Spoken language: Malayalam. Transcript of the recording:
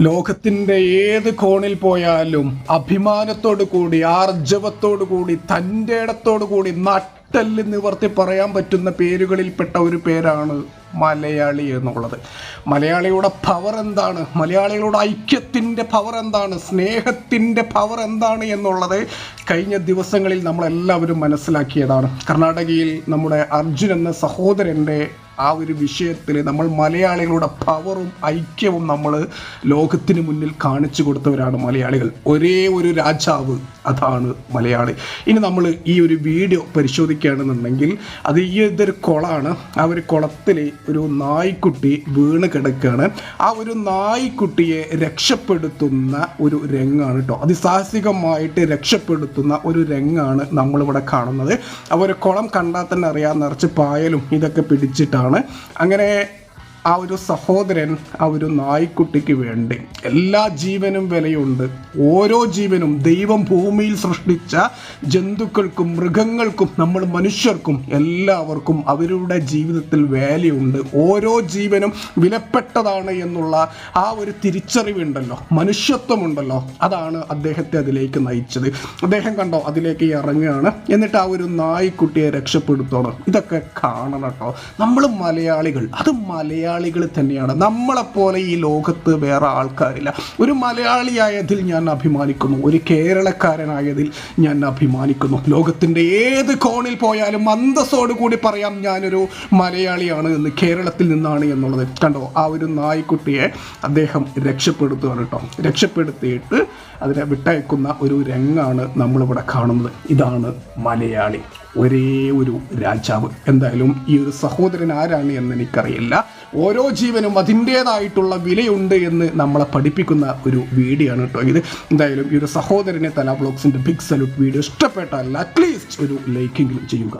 ലോകത്തിന്റെ ഏത് കോണിൽ പോയാലും അഭിമാനത്തോടു കൂടി ആർജവത്തോടു കൂടി തന്റെ ഇടത്തോടു കൂടി നട്ടൽ നിവർത്തി പറയാൻ പറ്റുന്ന പേരുകളിൽപ്പെട്ട ഒരു പേരാണ് മലയാളി എന്നുള്ളത്. മലയാളിയുടെ പവർ എന്താണ്? മലയാളികളുടെ ഐക്യത്തിന്റെ പവർ എന്താണ്? സ്നേഹത്തിന്റെ പവർ എന്താണ് എന്നുള്ളത് കഴിഞ്ഞ ദിവസങ്ങളിൽ നമ്മളെല്ലാവരും മനസ്സിലാക്കിയതാണ്. കർണാടകയിൽ നമ്മുടെ അർജുൻ എന്ന സഹോദരന്റെ ആ ഒരു വിഷയത്തിൽ നമ്മൾ മലയാളികളുടെ പവറും ഐക്യവും നമ്മൾ ലോകത്തിന് മുന്നിൽ കാണിച്ചു കൊടുത്തവരാണ് മലയാളികൾ. ഒരേ ഒരു രാജാവ് അതാണ് മലയാളി. ഇനി നമ്മൾ ഈ ഒരു വീഡിയോ പരിശോധിക്കുകയാണെന്നുണ്ടെങ്കിൽ അത് ഈ ഇതൊരു കുളമാണ് ആ ഒരു കുളത്തിൽ ഒരു നായ്ക്കുട്ടി വീണ് കിടക്കുകയാണ്. ആ ഒരു നായ്ക്കുട്ടിയെ രക്ഷപ്പെടുത്തുന്ന ഒരു രംഗാണ് കേട്ടോ അതിസാഹസികമായിട്ട് രക്ഷപ്പെടുത്തുന്ന ഒരു രംഗാണ് നമ്മളിവിടെ കാണുന്നത്. ആ ഒരു കുളം കണ്ടാൽ തന്നെ അറിയാം നിറച്ച് പായലും ഇതൊക്കെ പിടിച്ചിട്ടാണ് അങ്ങനെ ആ ഒരു സഹോദരൻ ആ ഒരു നായ്ക്കുട്ടിക്ക് വേണ്ടി എല്ലാ ജീവനും വിലയുണ്ട്. ഓരോ ജീവനും ദൈവം ഭൂമിയിൽ സൃഷ്ടിച്ച ജന്തുക്കൾക്കും മൃഗങ്ങൾക്കും നമ്മൾ മനുഷ്യർക്കും എല്ലാവർക്കും അവരുടെ ജീവിതത്തിൽ വാല്യുണ്ട്. ഓരോ ജീവനും വിലപ്പെട്ടതാണ് എന്നുള്ള ആ ഒരു തിരിച്ചറിവുണ്ടല്ലോ. മനുഷ്യത്വമുണ്ടല്ലോ. അതാണ് അദ്ദേഹത്തെ അതിലേക്ക് നയിച്ചത്. അദ്ദേഹം കണ്ടോ അതിലേക്ക് ഇറങ്ങുകയാണ്. എന്നിട്ട് ആ ഒരു നായ്ക്കുട്ടിയെ രക്ഷപ്പെടുത്തണം. ഇതൊക്കെ കാണണം കേട്ടോ. നമ്മൾ മലയാളികൾ അത് മലയാളികൾ തന്നെയാണ്. നമ്മളെപ്പോലെ ഈ ലോകത്ത് വേറെ ആൾക്കാരില്ല. ഒരു മലയാളിയായതിൽ ഞാൻ അഭിമാനിക്കുന്നു. ഒരു കേരളക്കാരനായതിൽ ഞാൻ അഭിമാനിക്കുന്നു. ലോകത്തിന്റെ ഏത് കോണിൽ പോയാലും അന്തസ്സോട് കൂടി പറയാം ഞാനൊരു മലയാളിയാണ് എന്ന് കേരളത്തിൽ നിന്നാണ് എന്നുള്ളത്. കണ്ടോ ആ ഒരു നായ്ക്കുട്ടിയെ അദ്ദേഹം രക്ഷപ്പെടുത്തുകയാണ് കേട്ടോ. രക്ഷപ്പെടുത്തിയിട്ട് അതിനെ വിട്ടയക്കുന്ന ഒരു രംഗാണ് നമ്മളിവിടെ കാണുന്നത്. ഇതാണ് മലയാളി. ഒരേ ഒരു രാജാവ്. എന്തായാലും ഈ ഒരു സഹോദരൻ ആരാണ് എന്ന് എനിക്കറിയില്ല. ഓരോ ജീവനും അതിന്റേതായിട്ടുള്ള വിലയുണ്ട് എന്ന് നമ്മളെ പഠിപ്പിക്കുന്ന ഒരു വീഡിയോ ആണ് കേട്ടോ ഇത്. എന്തായാലും ഈ ഒരു സഹോദരനെ തല ബ്ലോഗ്സിന്റെ ബിഗ് സല്യൂട്ട് വീഡിയോ ഇഷ്ടപ്പെട്ടാൽ അറ്റ്ലീസ്റ്റ് ഒരു ലൈക്കെങ്കിലും ചെയ്യുക.